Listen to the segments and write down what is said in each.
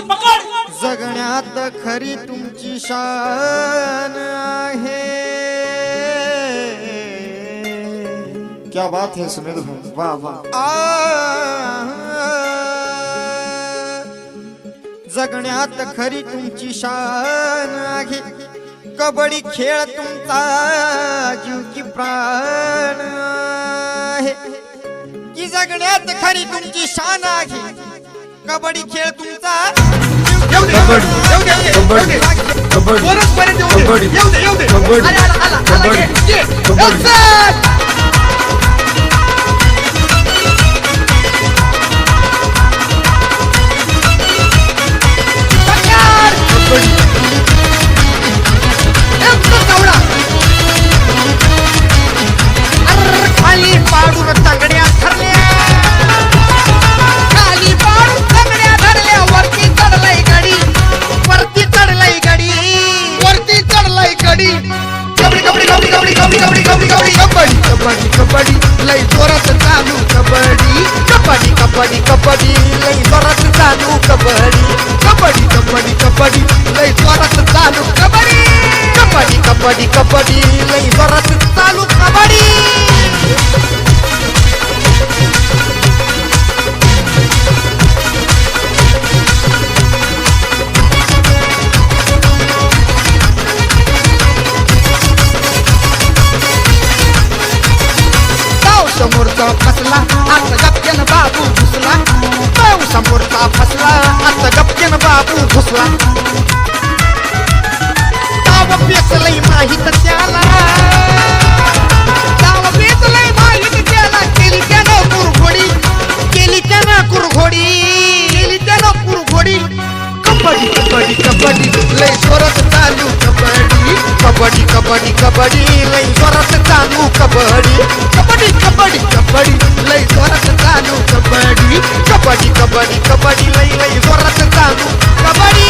पकड. जगण्यात खरी तुमची शान आहे. क्या बात है सुमेध भाई. वाह वाह. जगण्यात खरी तुमची शान आहे. कबड्डी खेळ तुमचा जीव की प्राण आहे. की जगण्यात खरी तुमची शान आहे. कबड्डी खेळ तुमचा. खाली पाडून तंगड्या ठरले कबड्डी कबड्डी कबड्डी कबड्डी लई जोरात चालू कबड्डी. कबड्डी कबड्डी कबड्डी लई जोरात चालू कबड्डी. कबड्डी कबड्डी कबड्डी लई जोरात चालू कबड्डी. कबड्डी कबड्डी कबड्डी लई जोरात चालू कबड्डी. आता बाबू घुसला गाव समोरचा फसला आता गपक्यान बाबू घुसला गाव पेचलय माहीत त्याला गाव पेचलय माहीत त्याला केली त्यानं कुरघोडी केली त्यानं कुरघोडी केली त्यानं कुरघोडी कबड्डी कबड्डी कबड्डी लय जोरात चालू कबड्डी कबड्डी कबड्डी कबड्डी लय जोरात चालू कबड्डी कबड्डी कबड्डी कबड्डी लय जोरात कबड्डी. कबड्डी कबड्डी कबड्डी लय लय जोरात चालू. कबड्डी.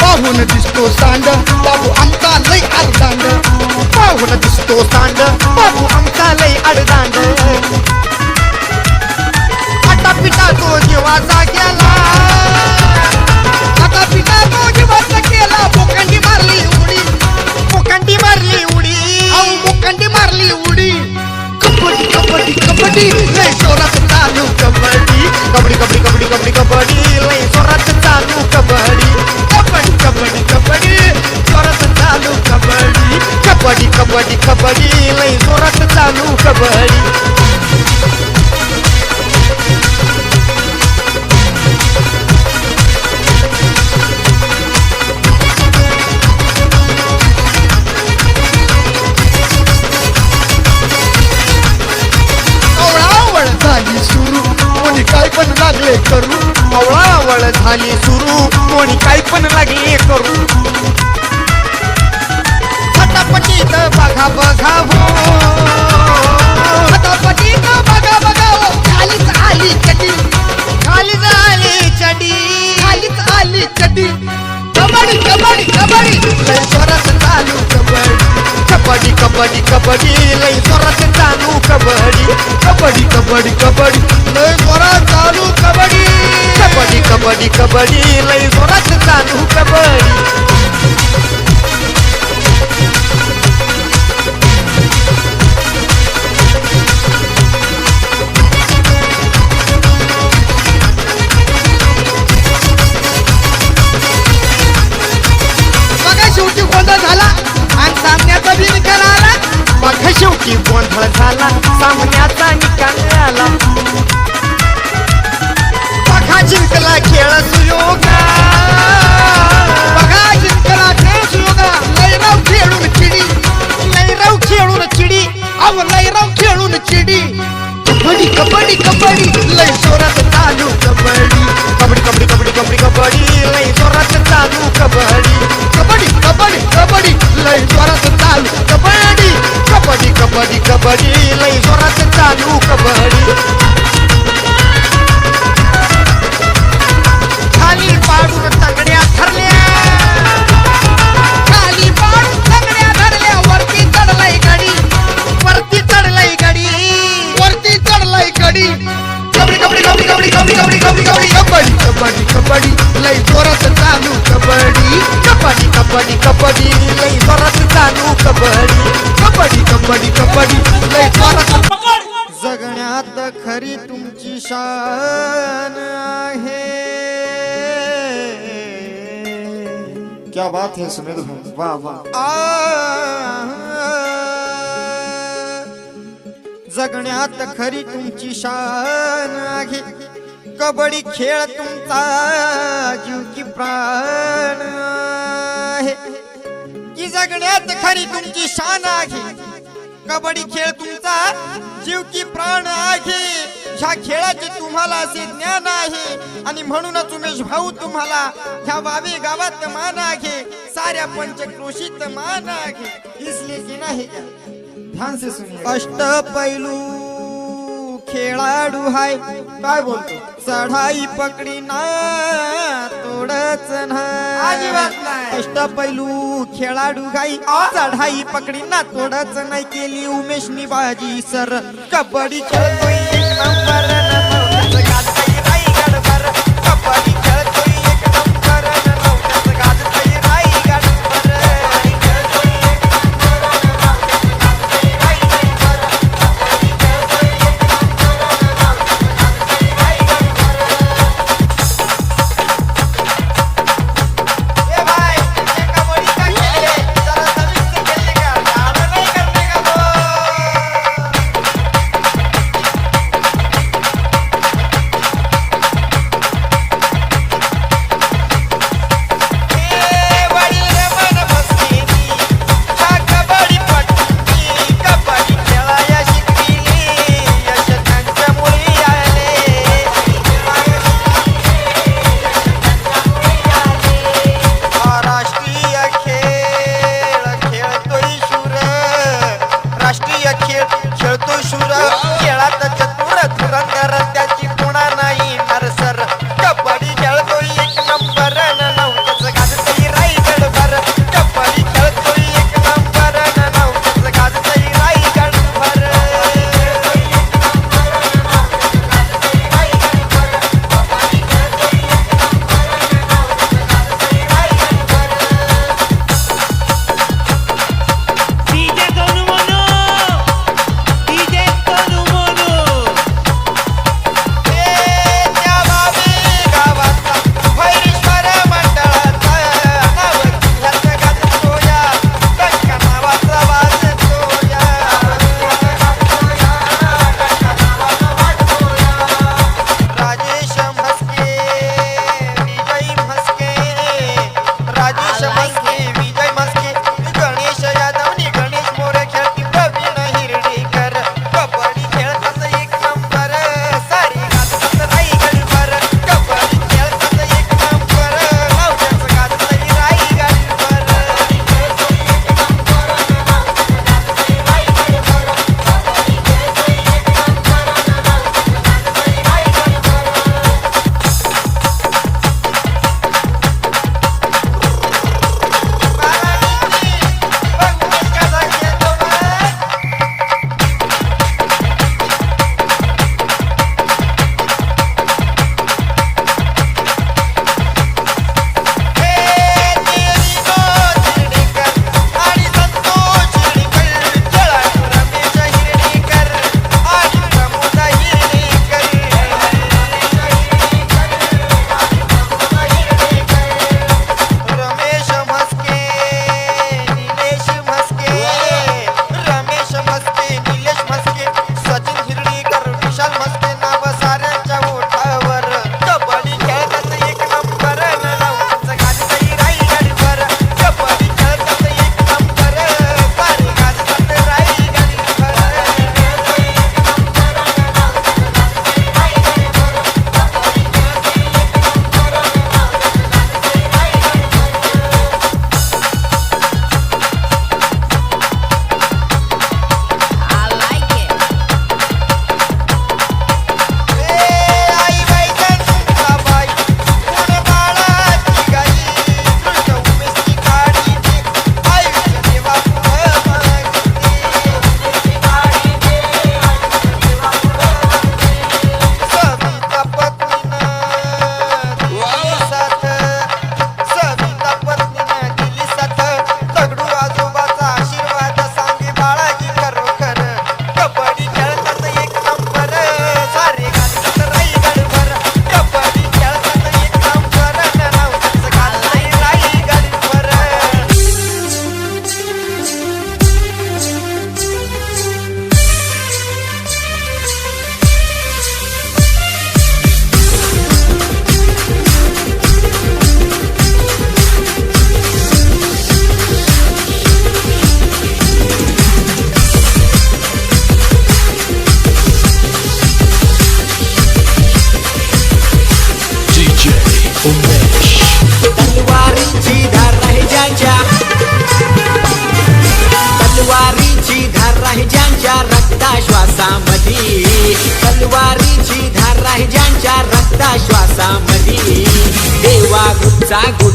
पाहून दिसतो सांड बाबू आमचा लय अडदांड पाहून दिसतो सांड बाबू आमचा लय अडदांड पिता तो जीवाचा गेला आता पिता तो जीवाचा केला बोकांडी मारली उडी. बोकांडी मारली उडी. अहो बोकांडी मारली उडी. कबड्डी कबड्डी कबड्डी. लय जोरात चालू कबड्डी. कबड्डी कबड्डी कबड्डी कबड्डी कबड्डी. लय जोरात चालू कबड्डी. कबड्डी कबड्डी कबड्डी. जोरात चालू कबड्डी. कबड्डी कबड्डी कबड्डी. लय जोरात चालू कबड्डी. आवळावळ सुरू. कोणी काय पण लागले करू. फटाफटीत बघा बघा हो. फटाफटीत बघा बघा हो. खालीच आली चडी. खालीच आली चडी. खालीच आली चडी. कबड्डी कबड्डी कबड्डी. लय स्वरात चालू कबड्डी. कबड्डी कबड्डी कबड्डी. लय स्वरात चालू कबड्डी. कबड्डी कबड्डी कबड्डी. लय स्वरात चालू कबड्डी कबड्डी कबड्डी लई जोरात चालू कबड्डी. अव लयराव खेळून चिडी कबड्डी कबड्डी कबड्डी लय जोरात चालू कबड्डी कबड्डी कबड्डी कबड्डी कबड्डी कबड्डी लय जोरात चालू कबड्डी कबड्डी कबड्डी कबड्डी लय जोरात चालू कबड्डी कबड्डी कबड्डी कबड्डी लय जोरात चालू कबड्डी खाली पाडून कबड्डी क्या बात है सुमेध भाई। वाह वाह। जगण्यात खरी तुमची शान आहे. कबड्डी खेळ तुमचा जीव की प्राण आहे. की जगण्यात खरी तुमची शान आहे. कबड्डी खेळ तुमचा जीव की प्राण आहे. ह्या खेळाचे तुम्हाला असे ज्ञान आहे. आणि म्हणूनच उमेश भाऊ तुम्हाला ह्या वावे गावात मान आहे. साऱ्या पंचक्रोशीत मान आहे. इसलिए की नाही? क्या ध्यान से सुनिए अष्ट पैलू खेळाडू हाय. काय बोलतो? चढाई पकडी ना. तोडच नाही. अष्ट पैलू खेळाडू गाई चढाई पकडी ना तोडच नाही केली उमेशनी बाजी सर. कबड्डी खेळतोय.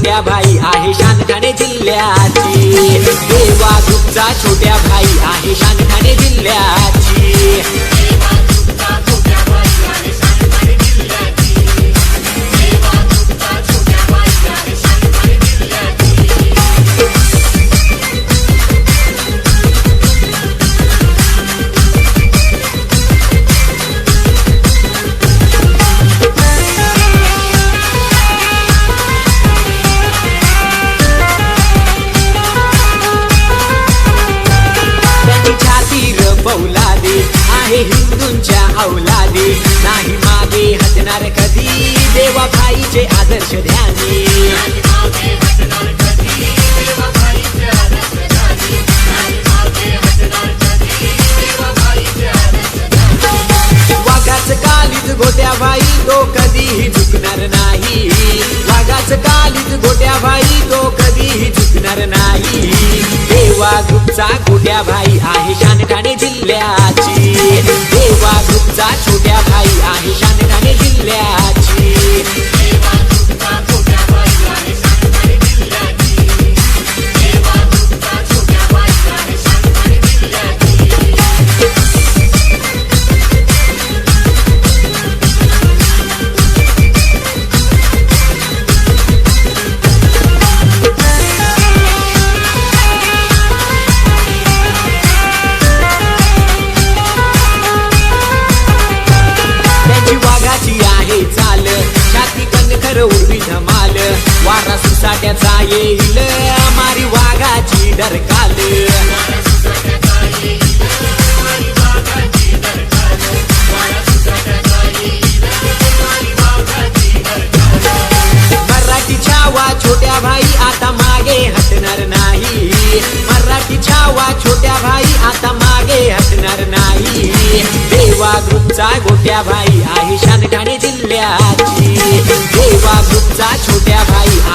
छोट्या भाई आहे शानठाणे जिल्ह्याची. देवा गुप्ता छोट्या भाई आहे शानठाणे जिल्ह्याची. भाईचे आदर्श ध्यानी वाघाच कालीत गोट्या भाई तो कधीही झुकणार नाही. वाघाच कालीत गोट्या भाई तो कधीही झुकणार नाही. देवा ग्रुपचा गोट्या भाई आहे शानठाणे जिल्ह्याची. देवा ग्रुपचा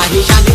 आहे